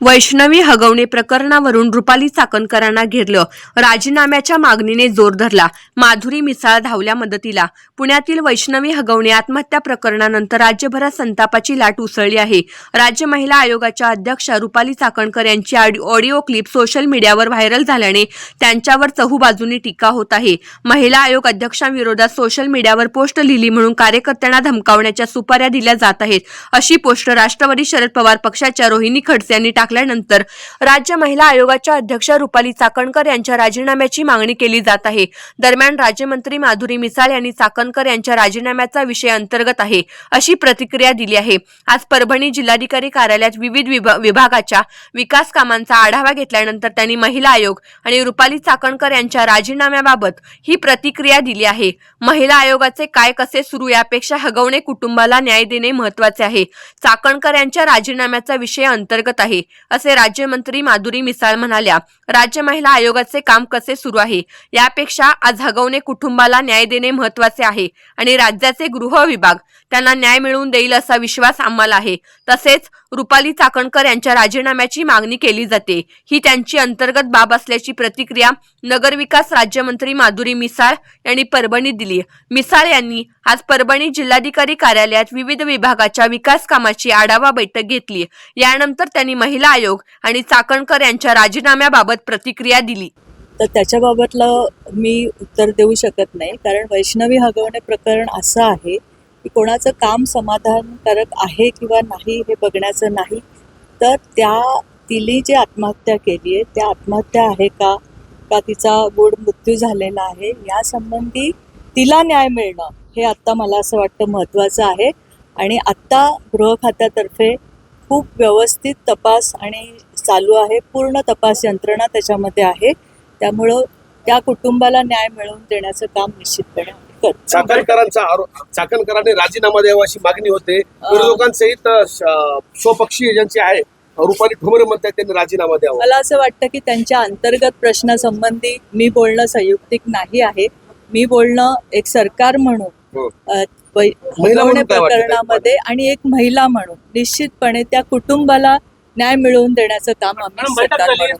वैष्णवी हगवणे प्रकरणावरून रुपाली चाकणकरांना घेरलं. राजीनाम्याच्या मागणीने जोर धरला. माधुरी मिसाळ धावल्या मदतीला. पुण्यातील वैष्णवी हगवणे आत्महत्या प्रकरणानंतर राज्यभरात संतापाची लाट उसळली आहे. राज्य महिला आयोगाच्या अध्यक्षा रुपाली चाकणकर यांची ऑडि- ऑडिओ क्लिप सोशल मीडियावर व्हायरल झाल्याने त्यांच्यावर चहूबाजूनी टीका होत आहे. महिला आयोग अध्यक्षांविरोधात सोशल मीडियावर पोस्ट लिहिली म्हणून कार्यकर्त्यांना धमकावण्याच्या सुपाऱ्या दिल्या जात आहेत. अशी पोस्ट राष्ट्रवादी शरद पवार पक्षाच्या रोहिणी खडसे यांनी टाकल्यानंतर राज्य महिला आयोगाच्या अध्यक्षा रुपाली चाकणकर यांच्या राजीनाम्याची मागणी केली जात आहे. दरम्यान राज्यमंत्री माधुरी मिसाळ यांनी चाकणकर यांच्या राजीनाम्याचा विषय अंतर्गत आहे अशी प्रतिक्रिया दिली आहे. आज परभणी जिल्हाधिकारी कार्यालयात विविध विभा- विभागाच्या विकास कामांचा आढावा घेतल्यानंतर त्यांनी महिला आयोग आणि रुपाली चाकणकर यांच्या राजीनाम्याबाबत ही प्रतिक्रिया दिली आहे. महिला आयोगाचे काय कसे सुरू यापेक्षा हगवणे कुटुंबाला न्याय देणे महत्त्वाचे आहे. चाकणकर यांच्या राजीनाम्याचा विषय अंतर्गत आहे. असे राज्यमंत्री माधुरी मिसाळ म्हणाल्या राज्य महिला आयोगाचे काम कसे सुरू आहे? यापेक्षा आज हगवणे कुटुंबाला न्याय देणे महत्त्वाचे आहे आणि राज्याचे गृह विभाग त्यांना न्याय मिळवून देईल असा विश्वास आम्हाला आहे. तसेच रुपाली चाकणकर यांच्या राजीनाम्याची मागणी केली जाते. ही त्यांची अंतर्गत बाब असल्याची प्रतिक्रिया नगरविकास राज्यमंत्री माधुरी मिसाळ यांनी परभणीत दिली. मिसाळ यांनी आज परभणी जिल्हाधिकारी कार्यालयात विविध विभागाच्या विकास कामाची आढावा बैठक घेतली. यानंतर त्यांनी महिला आयोग आणि चाकणकर यांच्या राजीनाम्याबाबत प्रतिक्रिया दिली. तर त्याच्याबाबतला मी उत्तर देऊ शकत नाही. कारण वैष्णवी हगवणे प्रकरण असं आहे. कोणाचं काम समाधानकारक आहे किंवा नाही हे बघण्याचं नाही तर त्या तिने जे आत्महत्या केली आहे त्या आत्महत्या आहे का? का तिचा गोड मृत्यू झालेला आहे? यासंबंधी तिला न्याय मिळणं हे आत्ता मला असं वाटतं महत्त्वाचं आहे. आणि आत्ता गृह खात्यातर्फे खूप व्यवस्थित तपास आणि चालू आहे पूर्ण तपास यंत्रणा त्याच्यामध्ये आहे. त्यामुळं त्या कुटुंबाला न्याय मिळवून देण्याचं काम निश्चितपणे चाकणकरांचा आरोप चाकणकरांनी राजीनामा द्यावा अशी मागणी होते. विरोधकांसहित स्वपक्षीय ज्यांचे आहे रुपाली ठोंबरे म्हणतात त्यांनी राजीनामा द्यावा. मला असं वाटतं की त्यांच्या अंतर्गत प्रश्नासंबंधी मी बोलणं संयुक्तिक नाही आहे. मी बोलणं एक सरकार म्हणून हो. प्रकरणामध्ये आणि एक महिला म्हणून निश्चितपणे त्या कुटुंबाला न्याय मिळवून देण्याचं काम आम्ही